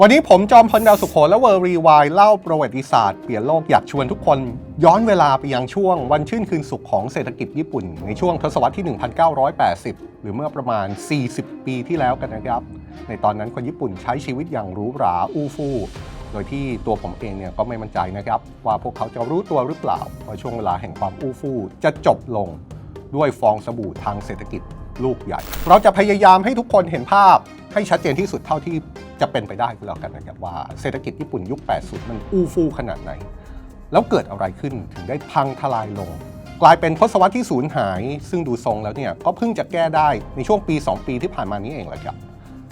วันนี้ผมจอมพลดาวสุโขและเวอร์รีวายเล่าประวัติศาสตร์เปลี่ยนโลกอยากชวนทุกคน ย้อนเวลาไปยังช่วงวันชื่นคืนสุขของเศรษฐกิจญี่ปุ่น ในช่วงทศวรรษที่ 1980 หรือเมื่อประมาณ 40 ปีที่แล้วกันนะครับ ในตอนนั้นคนญี่ปุ่นใช้ชีวิตอย่างหรูหราอู้ฟู่โดยที่ตัวผมเองเนี่ยก็ไม่มั่นใจนะครับ ว่าพวกเขาจะรู้ตัวหรือเปล่าว่าช่วงเวลาแห่งความอู้ฟู่จะจบลงด้วยฟองสบู่ทางเศรษฐกิจลูกใหญ่ เราจะพยายามให้ทุกคนเห็นภาพ ให้ชัดเจนที่สุดเท่าที่จะเป็นไปได้ก็แล้วกันนะครับว่าเศรษฐกิจญี่ปุ่นยุค 80 มันอู้ฟู่ขนาดไหน แล้วเกิดอะไรขึ้นถึงได้พังทลายลง กลายเป็นทศวรรษที่สูญหาย ซึ่งดูทรงแล้วเนี่ยก็เพิ่งจะแก้ได้ในช่วงปี 2 ปีที่ผ่านมานี้เองแหละครับ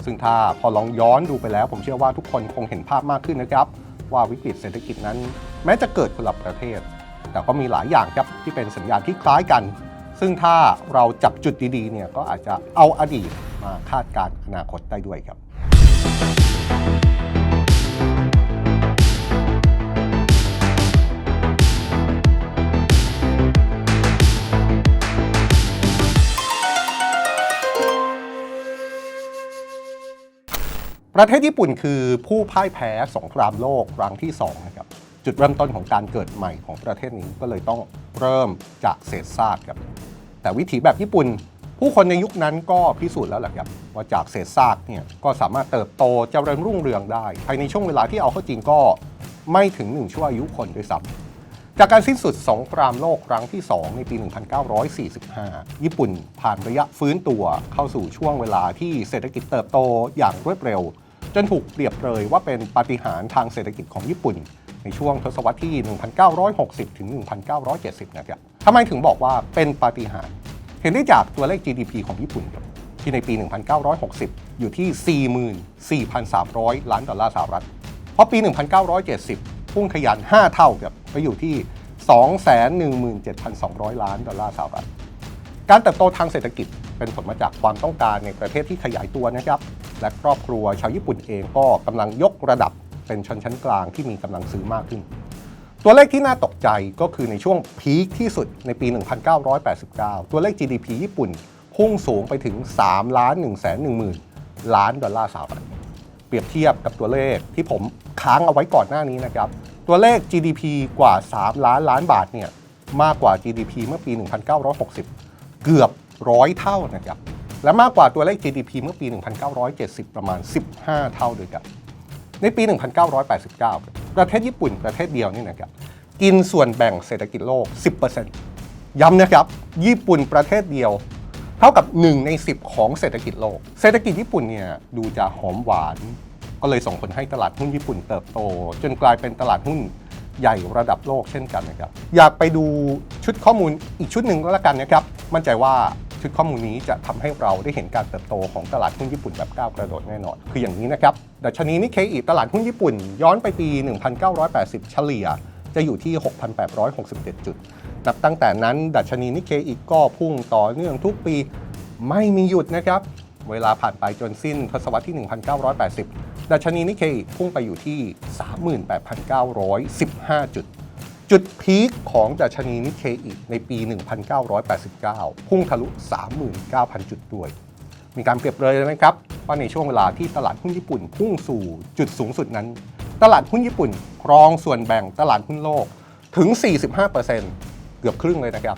ซึ่งถ้าพอลองย้อนดูไปแล้ว ผมเชื่อว่าทุกคนคงเห็นภาพมากขึ้นนะครับ ว่าวิกฤตเศรษฐกิจนั้น แม้จะเกิดคนละประเทศ แต่ก็มีหลายอย่างครับที่เป็นสัญญาณที่คล้ายกัน ซึ่งถ้าเราจับจุดดีๆเนี่ยก็อาจจะเอาอดีต มาคาดการณ์อนาคตได้ด้วยครับประเทศญี่ปุ่นคือผู้พ่ายแพ้สงครามโลกครั้งที่2นะครับจุดเริ่มต้นของการเกิดใหม่ของประเทศนี้ก็เลยต้องเริ่มจากเศษซากครับแต่วิถีแบบญี่ปุ่น ผู้คนในยุคนั้นก็พิสูจน์แล้วแหละครับว่าจากเศษซากเนี่ยก็สามารถเติบโตเจริญรุ่งเรืองได้ ภายในช่วงเวลาที่เอาเข้าจริงก็ไม่ถึงหนึ่งชั่วอายุคนด้วยซ้ำจากการสิ้นสุดสงครามโลกครั้งที่ 2 ในปี 1945 ญี่ปุ่นผ่านระยะฟื้นตัวเข้าสู่ช่วงเวลาที่เศรษฐกิจเติบโตอย่างรวดเร็ว จนถูกเปรียบเลยว่าเป็นปาฏิหาริย์ทางเศรษฐกิจของญี่ปุ่นในช่วงทศวรรษที่ 1960 ถึง 1970 นะครับทำไมถึงบอกว่าเป็นปาฏิหาริย์ เห็นได้จากตัวเลข GDP ของญี่ปุ่นครับที่ในปี 1960 อยู่ที่ 44,300 ล้านดอลลาร์สหรัฐพอปี 1970 พุ่งขยัน 5 เท่าครับไปอยู่ที่ 217,200 ล้านดอลลาร์สหรัฐ การเติบโตทางเศรษฐกิจเป็นผลมาจากความต้องการในประเทศที่ขยายตัวนะครับ และครอบครัวชาวญี่ปุ่นเองก็กำลังยกระดับเป็นชนชั้นกลางที่มีกำลังซื้อมากขึ้น ตัวเลขที่น่าตกใจก็คือในช่วงพีคที่สุดในปี 1989 ตัวเลข GDP ญี่ปุ่นพุ่งสูงไปถึง3ล้าน1 1 0 0 0 0ล้านดอลลาร์สหรัฐเปรียบเทียบกับตัวเลขที่ผมค้างเอาไว้ก่อนหน้านี้นะครับ ตัวเลข GDP กว่า 3 ล้านล้านบาทเนี่ยมากกว่า GDP เมื่อปี 1960 เกือบร้อยเท่านะครับ และมากกว่าตัวเลข GDP เมื่อปี 1970 ประมาณ 15 เท่าด้วยกัน ในปี 1989 ประเทศญี่ปุ่นประเทศเดียวนี่นะครับกินส่วนแบ่งเศรษฐกิจโลก 10%ย้ำนะครับ ญี่ปุ่นประเทศเดียว เท่ากับ 1 ใน 10 ของเศรษฐกิจโลก เศรษฐกิจญี่ปุ่นเนี่ยดูจะหอมหวาน ก็เลยส่งผลให้ตลาดหุ้นญี่ปุ่นเติบโต จนกลายเป็นตลาดหุ้นใหญ่ระดับโลกเช่นกันนะครับ อยากไปดูชุดข้อมูลอีกชุดหนึ่งก็แล้วกันนะครับ มั่นใจว่า ชุดข้อมูลนี้จะทำให้เราได้เห็นการเติบโตของตลาดหุ้นญี่ปุ่นแบบก้าวกระโดดแน่นอน คืออย่างนี้นะครับดัชนีนิเคอิตลาดหุ้นญี่ปุ่น ย้อนไปปี 1980 เฉลี่ยจะอยู่ที่ 6,867 จุด นับตั้งแต่นั้น ดัชนีนิเคอิก็พุ่งต่อเนื่องทุกปีไม่มีหยุดนะครับ เวลาผ่านไปจนสิ้นทศวรรษที่ 1980 ดัชนีนิเคอิพุ่งไปอยู่ที่ 38,915 จุด จุดพีคของดัชนีนิเคอิในปี 1989 พุ่งทะลุ 39,000 จุดด้วย มีการเปรียบเลยนะครับ ว่าในช่วงเวลาที่ตลาดหุ้นญี่ปุ่นพุ่งสู่จุดสูงสุดนั้น ตลาดหุ้นญี่ปุ่นครองส่วนแบ่งตลาดหุ้นโลกถึง 45%เกือบครึ่งเลยนะครับ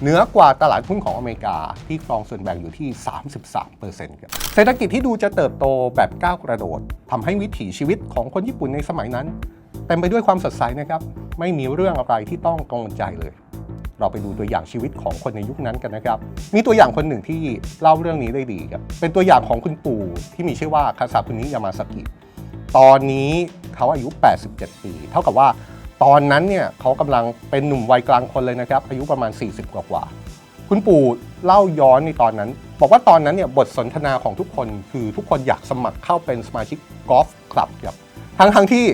เหนือกว่าตลาดหุ้นของอเมริกาที่ครองส่วนแบ่งอยู่ที่ 33%ครับเศรษฐกิจที่ดูจะเติบโตแบบก้าวกระโดดทำให้วิถีชีวิตของคนญี่ปุ่นในสมัยนั้น เต็มไปด้วยความสดใสนะครับ ไม่มีเรื่องอะไรที่ต้องกังวลใจเลย เราไปดูตัวอย่างชีวิตของคนในยุคนั้นกันนะครับ มีตัวอย่างคนหนึ่งที่เล่าเรื่องนี้ได้ดีครับ เป็นตัวอย่างของคุณปู่ที่มีชื่อว่าคาซาคุนิยามาสกิ ตอนนี้เขาอายุ 87 ปี เท่ากับว่าตอนนั้นเนี่ยเขากำลังเป็นหนุ่มวัยกลางคนเลยนะครับ อายุประมาณ 40 กว่ากว่า คุณปู่เล่าย้อนในตอนนั้น บอกว่าตอนนั้นเนี่ยบทสนทนาของทุกคนคือทุกคนอยากสมัครเข้าเป็นสมาชิกกอล์ฟคลับครับทั้งทั้งๆที่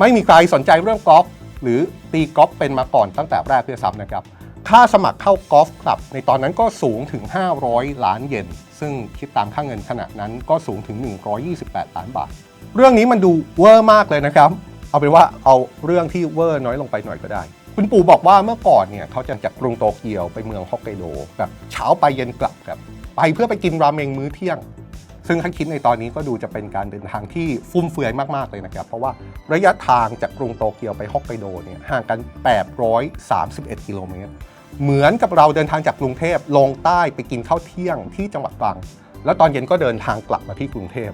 ไม่มีใครสนใจเรื่องกอล์ฟหรือตีกอล์ฟเป็นมาก่อนตั้งแต่แรกด้วยซ้ำนะครับ ค่าสมัครเข้ากอล์ฟคลับ ในตอนนั้นก็สูงถึง 500 ล้านเยน ซึ่งคิดตามค่าเงินขณะนั้นก็สูงถึง 128 ล้านบาท เรื่องนี้มันดูเวอร์มากเลยนะครับ เอาเป็นว่าเอาเรื่องที่เวอร์น้อยลงไปหน่อยก็ได้ คุณปู่บอกว่าเมื่อก่อนเนี่ยเขาจะจากกรุงโตเกียวไปเมืองฮอกไกโดแบบเช้าไปเย็นกลับครับไปเพื่อไปกินราเมงมื้อเที่ยง ซึ่งถ้าคิดในตอนนี้ก็ดูจะเป็นการเดินทางที่ฟุ่มเฟือยมากๆเลยนะครับเพราะว่าระยะทางจากกรุงโตเกียวไปฮอกไกโดเนี่ยห่างกัน 831 กิโลเมตรเหมือนกับเราเดินทางจากกรุงเทพลงใต้ไปกินข้าวเที่ยงที่จังหวัดตรัง แล้วตอนเย็นก็เดินทางกลับมาที่กรุงเทพ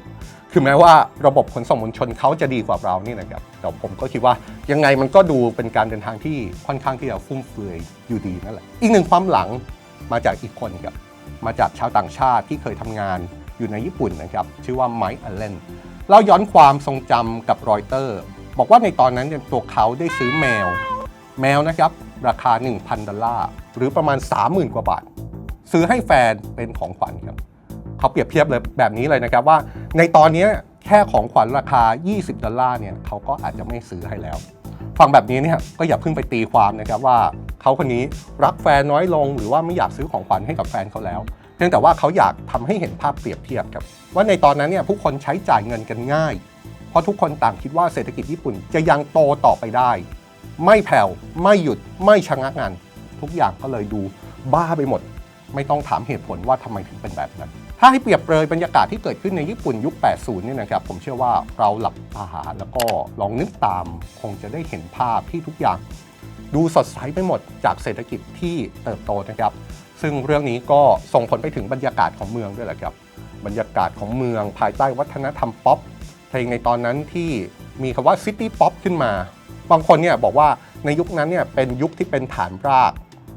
คือแม้ว่าระบบขนส่งมวลชนเขาจะดีกว่าเรานี่นะครับแต่ผมก็คิดว่ายังไงมันก็ดูเป็นการเดินทางที่ค่อนข้างที่จะฟุ่มเฟือยอยู่ดีนั่นแหละอีกหนึ่งความหลังมาจากอีกคนครับมาจากชาวต่างชาติที่เคยทำงาน อยู่ในญี่ปุ่นนะครับ ชื่อว่าไมค์อัลเลนเล่าย้อนความทรงจำกับรอยเตอร์ บอกว่าในตอนนั้นตัวเขาได้ซื้อแมว แมวนะครับ ราคา 1,000 ดอลลาร์ หรือประมาณ 30,000 กว่าบาท ซื้อให้แฟนเป็นของขวัญครับเขาเปรียบเทียบเลยแบบนี้เลยนะครับว่า ในตอนนี้แค่ของขวัญราคา 20 ดอลลาร์เนี่ยเขาก็อาจจะไม่ซื้อให้แล้ว ฟังแบบนี้เนี่ยก็อย่าเพิ่งไปตีความนะครับว่าเขาคนนี้รักแฟนน้อยลง หรือว่าไม่อยากซื้อของขวัญให้กับแฟนเขาแล้ว พียงแต่ว่าเขาอยากทำให้เห็นภาพเปรียบเทียบครับว่าในตอนนั้นเนี่ยผู้คนใช้จ่ายเงินกันง่าย เพราะทุกคนต่างคิดว่าเศรษฐกิจญี่ปุ่นจะยังโตต่อไปได้ ไม่แผ่วไม่หยุดไม่ชะงักงันทุกอย่างก็เลยดูบ้าไปหมด ไม่ต้องถามเหตุผลว่าทำไมถึงเป็นแบบนั้น ถ้าให้เปรียบเปรยบรรยากาศที่เกิดขึ้นในญี่ปุ่นยุค 80เนี่ยนะครับ ผมเชื่อว่าเราหลับตาแล้วก็ลองนึกตาม คงจะได้เห็นภาพที่ทุกอย่าง ดูสดใสไปหมดจากเศรษฐกิจที่เติบโตนะครับ ซึ่งเรื่องนี้ก็ส่งผลไปถึงบรรยากาศของเมืองด้วยแหละครับ บรรยากาศของเมืองภายใต้วัฒนธรรมป๊อปเพลงในตอนนั้นที่มีคำว่าซิตี้ป๊อปขึ้นมา บางคนเนี่ยบอกว่าในยุคนั้นเนี่ยเป็นยุคที่เป็นฐานราก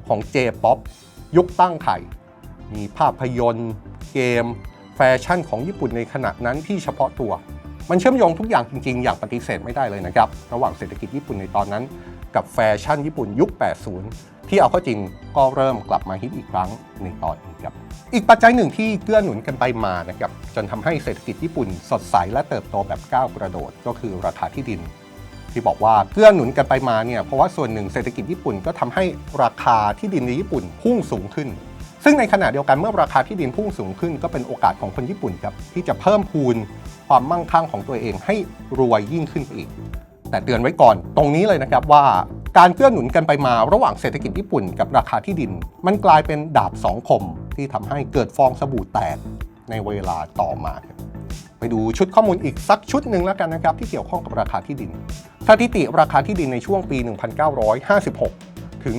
ของเจป๊อปยุคตั้งไข่ มีภาพยนตร์เกม แฟชั่นของญี่ปุ่นในขณะนั้นที่เฉพาะตัว มันเชื่อมโยงทุกอย่างจริงๆ อย่างปฏิเสธไม่ได้เลยนะครับ ระหว่างเศรษฐกิจญี่ปุ่นในตอนนั้น กับแฟชั่นญี่ปุ่นยุค 80 ที่เอาเข้าจริงก็เริ่มกลับมาฮิตอีกครั้งในตอนนี้ครับ อีกปัจจัยหนึ่งที่เกื้อหนุนกันไปมานะครับจนทำให้เศรษฐกิจญี่ปุ่นสดใสและเติบโตแบบก้าวกระโดดก็คือราคาที่ดิน ที่บอกว่าเกื้อหนุนกันไปมาเนี่ยเพราะว่าส่วนหนึ่งเศรษฐกิจญี่ปุ่นก็ทำให้ราคาที่ดินในญี่ปุ่นพุ่งสูงขึ้น ซึ่งในขณะเดียวกันเมื่อราคาที่ดินพุ่งสูงขึ้น ก็เป็นโอกาสของคนญี่ปุ่นครับที่จะเพิ่มพูนความมั่งคั่งของตัวเองให้รวยยิ่งขึ้นไปอีก แต่เตือนไว้ก่อนตรงนี้เลยนะครับว่า การเกื้อหนุนกันไปมาระหว่างเศรษฐกิจญี่ปุ่นกับราคาที่ดิน มันกลายเป็นดาบสองคมที่ทำให้เกิดฟองสบู่แตกในเวลาต่อมา ไปดูชุดข้อมูลอีกสักชุดหนึ่งแล้วกันนะครับ ที่เกี่ยวข้องกับราคาที่ดิน สถิติราคาที่ดินในช่วงปี 1956 ถึง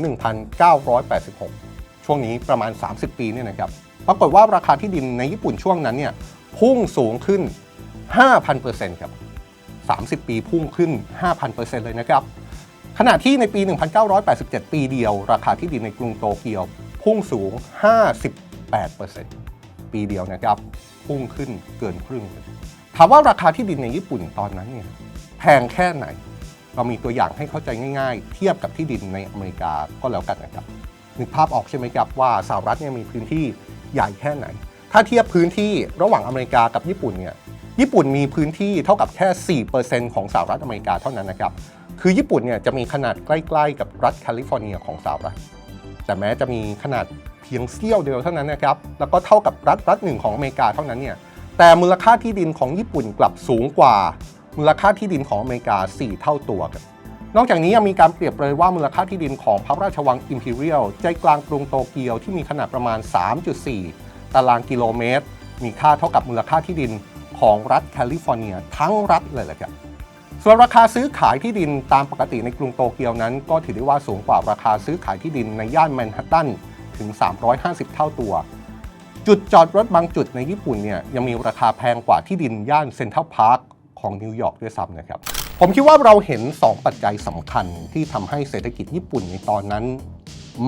1986 ช่วงนี้ประมาณ 30 ปีเนี่ยนะครับปรากฏว่าราคาที่ดินในญี่ปุ่นช่วงนั้นเนี่ยพุ่งสูงขึ้น 5,000%ครับ 30 ปีพุ่งขึ้น 5,000%เลยนะครับ ขณะที่ในปี 1987 ปีเดียว ราคาที่ดินในกรุงโตเกียว พุ่งสูง 58%ปีเดียวนะครับ พุ่งขึ้นเกินครึ่งเลยถามว่าราคาที่ดินในญี่ปุ่นตอนนั้นเนี่ยแพงแค่ไหน เรามีตัวอย่างให้เข้าใจง่ายๆ เทียบกับที่ดินในอเมริกาก็แล้วกันนะครับนึกภาพออกใช่ไหมครับว่าสหรัฐเนี่ยมีพื้นที่ใหญ่แค่ไหน ถ้าเทียบพื้นที่ระหว่างอเมริกากับญี่ปุ่นเนี่ยญี่ปุ่นมีพื้นที่เท่ากับแค่ 4%ของสหรัฐอเมริกาเท่านั้นนะครับ คือญี่ปุ่นเนี่ยจะมีขนาดใกล้ ๆ กับรัฐแคลิฟอร์เนียของสหรัฐแต่แม้จะมีขนาดเพียงเสี้ยวเดียวเท่านั้นนะครับ แล้วก็เท่ากับรัฐรัฐหนึ่งของอเมริกาเท่านั้นเนี่ยแต่มูลค่าที่ดินของญี่ปุ่นกลับสูงกว่ามูลค่าที่ดินของอเมริกา 4 เท่าตัวกันนอกจากนี้ยังมีการเปรียบเลยว่ามูลค่าที่ดินของพระราชวัง Imperial ใจกลางกรุงโตเกียวที่มีขนาดประมาณ 3.4 ตารางกิโลเมตร มีค่าเท่ากับมูลค่าที่ดินของรัฐแคลิฟอร์เนีย ทั้งรัฐเลยแหละครับ ส่วนราคาซื้อขายที่ดินตามปกติในกรุงโตเกียวนั้น ก็ถือได้ว่าสูงกว่าราคาซื้อขายที่ดินในย่านแมนฮัตตันถึง 350 เท่าตัว จุดจอดรถบางจุดในญี่ปุ่นเนี่ยยังมีราคาแพงกว่าที่ดินย่านเซ็นทรัลพาร์คของนิวยอร์กด้วยซ้ำนะครับ ผมคิดว่าเราเห็น 2 ปัจจัยสำคัญที่ทำให้เศรษฐกิจญี่ปุ่นในตอนนั้น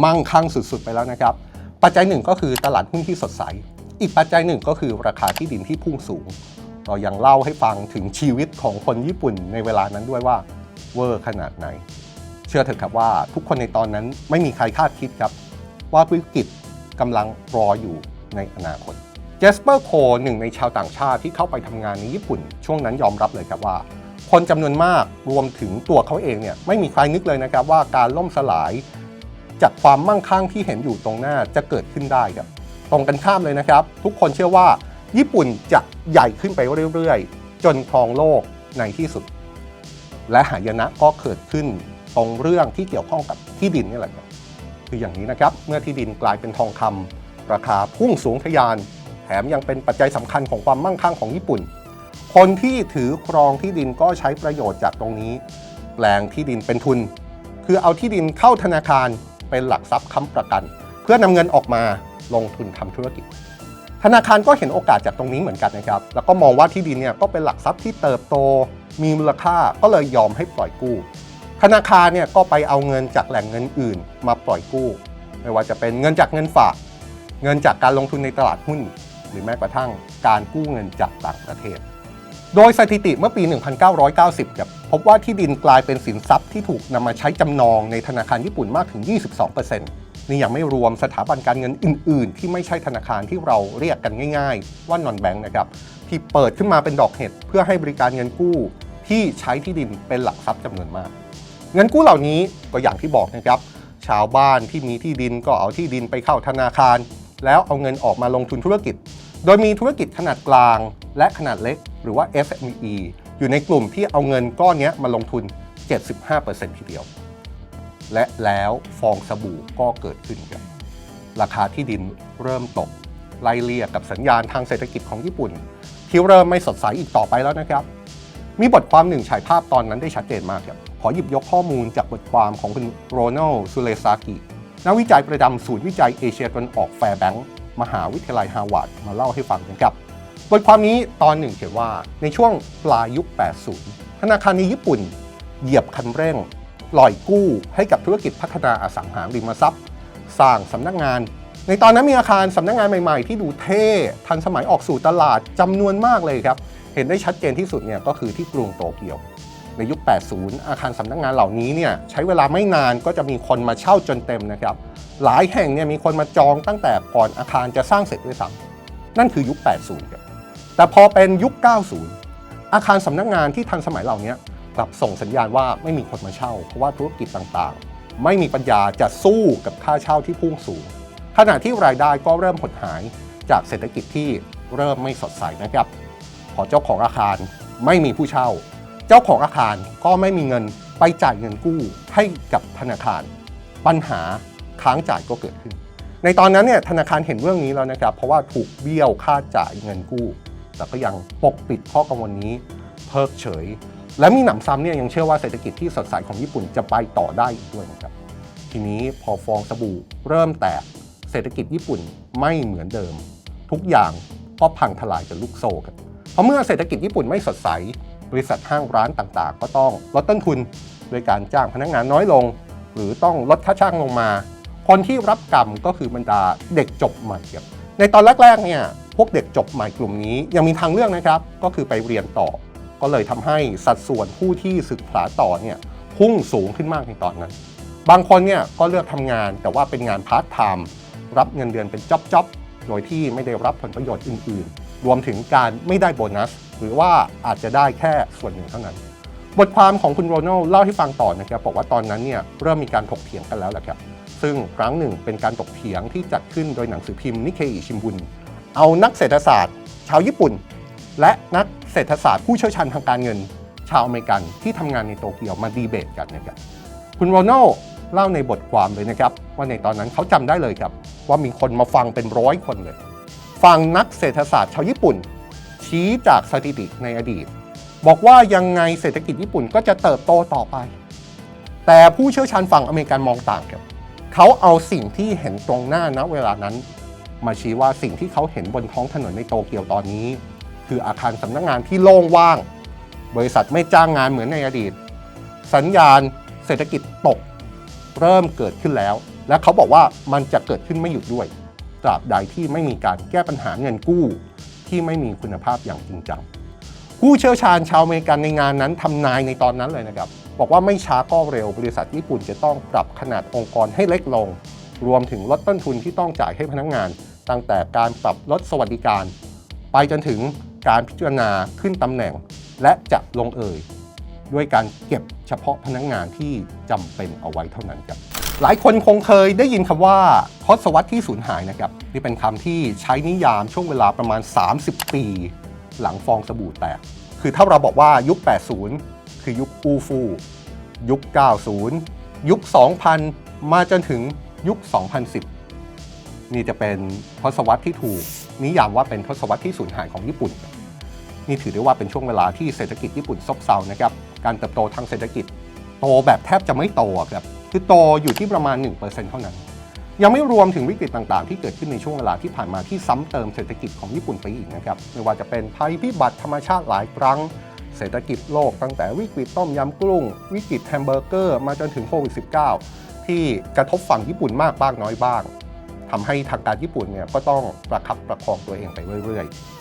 มั่งคั่งสุดๆไปแล้วนะครับ ปัจจัยหนึ่งก็คือตลาดหุ้นที่สดใส อีกปัจจัยหนึ่งก็คือราคาที่ดินที่พุ่งสูง เรายังเล่าให้ฟังถึงชีวิตของคนญี่ปุ่นในเวลานั้นด้วยว่าเวอร์ขนาดไหน เชื่อเถอะครับว่าทุกคนในตอนนั้นไม่มีใครคาดคิดครับ ว่าวิกฤตกำลังรออยู่ในอนาคตเจสเปอร์โคหนึ่งในชาวต่างชาติที่เข้าไปทำงานในญี่ปุ่น ช่วงนั้นยอมรับเลยครับว่า คนจำนวนมากรวมถึงตัวเขาเองเนี่ยไม่มีใครนึกเลยนะครับว่าการล่มสลาย จากความมั่งคั่งที่เห็นอยู่ตรงหน้าจะเกิดขึ้นได้ครับตรงกันข้ามเลยนะครับ ทุกคนเชื่อว่า ญี่ปุ่นจะใหญ่ขึ้นไปเรื่อยๆ จนครองโลกในที่สุด และหายนะก็เกิดขึ้นตรงเรื่องที่เกี่ยวข้องกับที่ดินนี่แหละครับคืออย่างนี้นะครับ เมื่อที่ดินกลายเป็นทองคำราคาพุ่งสูงทะยาน แถมยังเป็นปัจจัยสำคัญของความมั่งคั่งของญี่ปุ่น คนที่ถือครองที่ดินก็ใช้ประโยชน์จากตรงนี้ แปลงที่ดินเป็นทุน คือเอาที่ดินเข้าธนาคารเป็นหลักทรัพย์ค้ำประกัน เพื่อนำเงินออกมาลงทุนทำธุรกิจ ธนาคารก็เห็นโอกาสจากตรงนี้เหมือนกันนะครับ แล้วก็มองว่าที่ดินเนี่ยก็เป็นหลักทรัพย์ที่เติบโต มีมูลค่าก็เลยยอมให้ปล่อยกู้ ธนาคารเนี่ยก็ไปเอาเงินจากแหล่งเงินอื่น มาปล่อยกู้ ไม่ว่าจะเป็นเงินจากเงินฝาก เงินจากการลงทุนในตลาดหุ้น หรือแม้กระทั่งการกู้เงินจากต่างประเทศ โดยสถิติเมื่อปี 1990ครับพบว่าที่ดินกลายเป็นสินทรัพย์ที่ถูกนำมาใช้จำนองในธนาคารญี่ปุ่นมากถึง 22% นี่ยังไม่รวมสถาบันการเงินอื่น ๆ ที่ไม่ใช่ธนาคารที่เราเรียกกันง่าย ๆ ว่านอนแบงค์นะครับที่เปิดขึ้นมาเป็นดอกเห็ดเพื่อให้บริการเงินกู้ ที่ใช้ที่ดินเป็นหลักทรัพย์จำนวนมาก เงินกู้เหล่านี้ก็อย่างที่บอกนะครับ ชาวบ้านที่มีที่ดินก็เอาที่ดินไปเข้าธนาคาร แล้วเอาเงินออกมาลงทุนธุรกิจ โดยมีธุรกิจขนาดกลางและขนาดเล็ก หรือว่า SME อยู่ในกลุ่มที่เอาเงินก้อนนี้มาลงทุน 75%ทีเดียว และแล้วฟองสบู่ก็เกิดขึ้นครับราคาที่ดินเริ่มตกไล่เลี่ยกับสัญญาณทางเศรษฐกิจของญี่ปุ่น ที่เริ่มไม่สดใสอีกต่อไปแล้วนะครับ มีบทความหนึ่งฉายภาพตอนนั้นได้ชัดเจนมากครับ ขอหยิบยกข้อมูลจากบทความของคุณโรนัลซูเลซากินักวิจัยประจำศูนย์วิจัยเอเชียตะวันออกแฟร์แบงก์มหาวิทยาลัยฮาร์วาร์ดมาเล่าให้ฟังนะครับ บทความนี้ตอนหนึ่งเขียนว่าในช่วงปลายยุค 80 ธนาคารในญี่ปุ่น เหยียบคันเร่ง ปล่อยกู้ให้กับธุรกิจพัฒนาอสังหาริมทรัพย์ สร้างสำนักงาน ในตอนนั้นมีอาคารสำนักงานใหม่ๆ ที่ดูเท่ทันสมัยออกสู่ตลาดจำนวนมากเลยครับ เห็นได้ชัดเจนที่สุดเนี่ยก็คือที่กรุงโตเกียว ในยุค 80 อาคารสำนักงานเหล่านี้เนี่ยใช้เวลาไม่นานก็จะมีคนมาเช่าจนเต็มนะครับ หลายแห่งเนี่ยมีคนมาจองตั้งแต่ก่อนอาคารจะสร้างเสร็จด้วยซ้ำนั่นคือยุค 80ครับแต่พอเป็นยุค 90 อาคารสำนักงานที่ทันสมัยเหล่านี้ กลับส่งสัญญาณว่าไม่มีคนมาเช่า เพราะว่าธุรกิจต่างๆ ไม่มีปัญญาจะสู้กับค่าเช่าที่พุ่งสูง ขณะที่รายได้ก็เริ่มหดหายจากเศรษฐกิจที่เริ่มไม่สดใสนะครับ พอเจ้าของอาคารไม่มีผู้เช่า เจ้าของอาคารก็ไม่มีเงินไปจ่ายเงินกู้ให้กับธนาคาร ปัญหาค้างจ่ายก็เกิดขึ้น ในตอนนั้นเนี่ยธนาคารเห็นเรื่องนี้แล้วนะครับ เพราะว่าถูกเบี้ยวค่าจ่ายเงินกู้ แต่ก็ยังปกปิดข้อกังวลนี้ เพิกเฉย และมีหนำซ้ำเนี่ยยังเชื่อว่าเศรษฐกิจที่สดใสของญี่ปุ่นจะไปต่อได้อีกด้วยนะครับ ทีนี้พอฟองสบู่เริ่มแตกเศรษฐกิจญี่ปุ่นไม่เหมือนเดิม ทุกอย่างก็พังทลายจนลุกโซ่ครับเพราะเมื่อเศรษฐกิจญี่ปุ่นไม่สดใส บริษัทห้างร้านต่างๆ ก็ต้องลดต้นทุนโดยการจ้างพนักงานน้อยลง หรือต้องลดค่าจ้างลงมา คนที่รับกรรมก็คือบรรดาเด็กจบใหม่ครับในตอนแรกๆเนี่ยพวกเด็กจบใหม่กลุ่มนี้ยังมีทางเลือกนะครับ ก็คือไปเรียนต่อ ก็เลยทำให้สัดส่วนผู้ที่ศึกษาต่อเนี่ยพุ่งสูงขึ้นมากในตอนนั้น บางคนเนี่ยก็เลือกทำงานแต่ว่าเป็นงานพาร์ทไทม์รับเงินเดือนเป็นจ็อบๆโดยที่ไม่ได้รับผลประโยชน์อื่น ๆ รวมถึงการไม่ได้โบนัส หรือว่าอาจจะได้แค่ส่วนหนึ่งเท่านั้น บทความของคุณโรนัลเล่าให้ฟังต่อนะครับบอกว่าตอนนั้นเนี่ยเริ่มมีการถกเถียงกันแล้วแหละครับซึ่งครั้งหนึ่งเป็นการถกเถียงที่จัดขึ้นโดยหนังสือพิมพ์นิเคอิชิมบุนเอานักเศรษฐศาสตร์ ชาวญี่ปุ่น และนักเศรษฐศาสตร์ผู้เชี่ยวชาญทางการเงิน ชาวอเมริกันที่ทำงานในโตเกียวมาดีเบตกันนะครับคุณโรนัลเล่าในบทความเลยนะครับ ว่าในตอนนั้นเขาจำได้เลยครับ ว่ามีคนมาฟังเป็นร้อยคนเลย ฟังนักเศรษฐศาสตร์ชาวญี่ปุ่น ชี้จากสถิติในอดีต บอกว่ายังไงเศรษฐกิจญี่ปุ่นก็จะเติบโตต่อไป แต่ผู้เชี่ยวชาญฝั่งอเมริกันมองต่างครับเขาเอาสิ่งที่เห็นตรงหน้าณเวลานั้น มาชี้ว่าสิ่งที่เขาเห็นบนท้องถนนในโตเกียวตอนนี้ คืออาคารสำนักงานที่โล่งว่าง บริษัทไม่จ้างงานเหมือนในอดีต สัญญาณเศรษฐกิจตก เริ่มเกิดขึ้นแล้ว และเขาบอกว่ามันจะเกิดขึ้นไม่หยุดด้วยตราบใดที่ไม่มีการแก้ปัญหาเงินกู้ที่ไม่มีคุณภาพอย่างจริงจังผู้เชี่ยวชาญชาวอเมริกันในงานนั้นทำนายในตอนนั้นเลยนะครับ บอกว่าไม่ช้าก็เร็วบริษัทญี่ปุ่นจะต้องปรับขนาดองค์กรให้เล็กลง รวมถึงลดต้นทุนที่ต้องจ่ายให้พนักงาน ตั้งแต่การปรับลดสวัสดิการ ไปจนถึง การพิจารณาขึ้นตำแหน่ง และจะลงเอยด้วยการเก็บเฉพาะพนักงานที่จำเป็นเอาไว้เท่านั้นครับหลายคนคงเคยได้ยินคำว่าทศวรรษที่สูญหายนะครับนี่เป็นคำที่ใช้นิยามช่วงเวลาประมาณ 30 ปี หลังฟองสบู่แตก คือถ้าเราบอกว่ายุค 80 คือยุคอูฟู ยุค 90 ยุค 2000 มาจนถึงยุค 2010 นี่จะเป็นทศวรรษที่ถูกนิยามว่าเป็นทศวรรษที่สูญหายของญี่ปุ่น นี่ถือได้ว่าเป็นช่วงเวลาที่เศรษฐกิจญี่ปุ่นซบเซานะครับการเติบโตทางเศรษฐกิจ โตแบบแทบจะไม่โตครับคือโตอยู่ที่ประมาณ 1%เท่านั้น ยังไม่รวมถึงวิกฤตต่างๆ ที่เกิดขึ้นในช่วงเวลาที่ผ่านมาที่ซ้ำเติมเศรษฐกิจของญี่ปุ่นไปอีกนะครับไม่ว่าจะเป็นภัยพิบัติธรรมชาติหลายครั้งเศรษฐกิจโลกตั้งแต่วิกฤตต้มยำกุ้ง วิกฤตแฮมเบอร์เกอร์ มาจนถึงโควิด -19 ที่กระทบฝั่งญี่ปุ่นมากบ้างน้อยบ้างทำให้ทางการญี่ปุ่นเนี่ยก็ต้องประคับประคองตัวเองไปเรื่อยๆ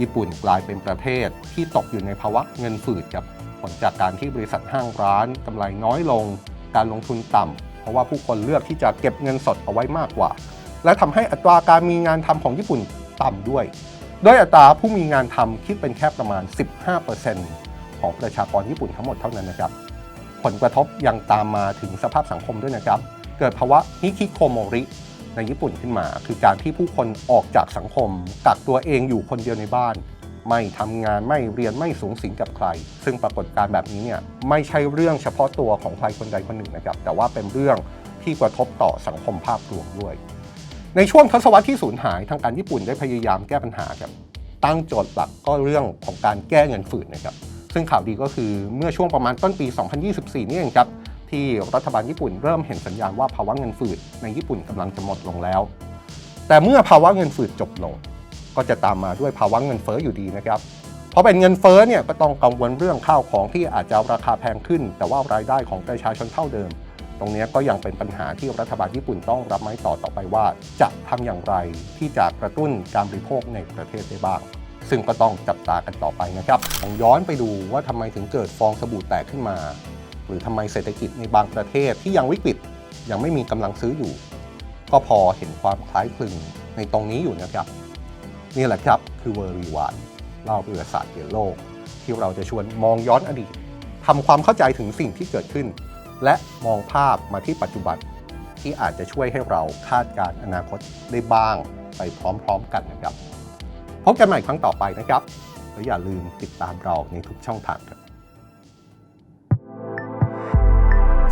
ญี่ปุ่นกลายเป็นประเทศที่ตกอยู่ในภาวะเงินฝืดครับผลจากการที่บริษัทห้างร้านกำไรน้อยลง การลงทุนต่ำเพราะว่าผู้คนเลือกที่จะเก็บเงินสดเอาไว้มากกว่า และทำให้อัตราการมีงานทำของญี่ปุ่นต่ำด้วย โดยอัตราผู้มีงานทำคิดเป็นแค่ประมาณ 15%ของประชากรญี่ปุ่นทั้งหมดเท่านั้นนะครับ ผลกระทบยังตามมาถึงสภาพสังคมด้วยนะครับ เกิดภาวะฮิคิโคโมริ ในญี่ปุ่นขึ้นมา คือการที่ผู้คนออกจากสังคม กักตัวเองอยู่คนเดียวในบ้าน ไม่ทำงานไม่เรียนไม่สูงสิงกับใคร ซึ่งปรากฏการแบบนี้เนี่ยไม่ใช่เรื่องเฉพาะตัวของใครคนใดคนหนึ่งนะครับ แต่ว่าเป็นเรื่องที่กระทบต่อสังคมภาพรวมด้วย ในช่วงทศวรรษที่สูญหายทางการญี่ปุ่นได้พยายามแก้ปัญหาครับตั้งโจทย์หลักก็เรื่องของการแก้เงินฝืดนะครับซึ่งข่าวดีก็คือเมื่อช่วงประมาณต้นปี 2024 นี่เองครับ ที่รัฐบาลญี่ปุ่นเริ่มเห็นสัญญาณว่าภาวะเงินฝืดในญี่ปุ่นกำลังจะหมดลงแล้ว แต่เมื่อภาวะเงินฝืดจบลง ก็จะตามมาด้วยภาวะเงินเฟ้ออยู่ดีนะครับเพราะเป็นเงินเฟ้อเนี่ยก็ต้องกังวลเรื่องข้าวของที่อาจจะราคาแพงขึ้น แต่ว่ารายได้ของประชาชนเท่าเดิม ตรงนี้ก็ยังเป็นปัญหาที่รัฐบาลญี่ปุ่นต้องรับไม้ต่อต่อไปว่า จะทำอย่างไรที่จะกระตุ้นการบริโภคในประเทศได้บ้างซึ่งก็ต้องจับตากันต่อไปนะครับต้องย้อนไปดูว่าทำไมถึงเกิดฟองสบู่แตกขึ้นมา หรือทำไมเศรษฐกิจในบางประเทศที่ยังวิกฤตยังไม่มีกำลังซื้ออยู่ ก็พอเห็นความคล้ายคลึงในตรงนี้อยู่นะครับนี่แหละครับคือเวอร์รีวานเล่าประวัติศาสตร์เกี่ยวโลก ที่เราจะชวนมองย้อนอดีตทำความเข้าใจถึงสิ่งที่เกิดขึ้น และมองภาพมาที่ปัจจุบันที่อาจจะช่วยให้เราคาดการณ์อนาคตได้บ้างไปพร้อมๆกันนะครับพบกันใหม่ครั้งต่อไปนะครับและอย่าลืมติดตามเราในทุกช่องทางครับ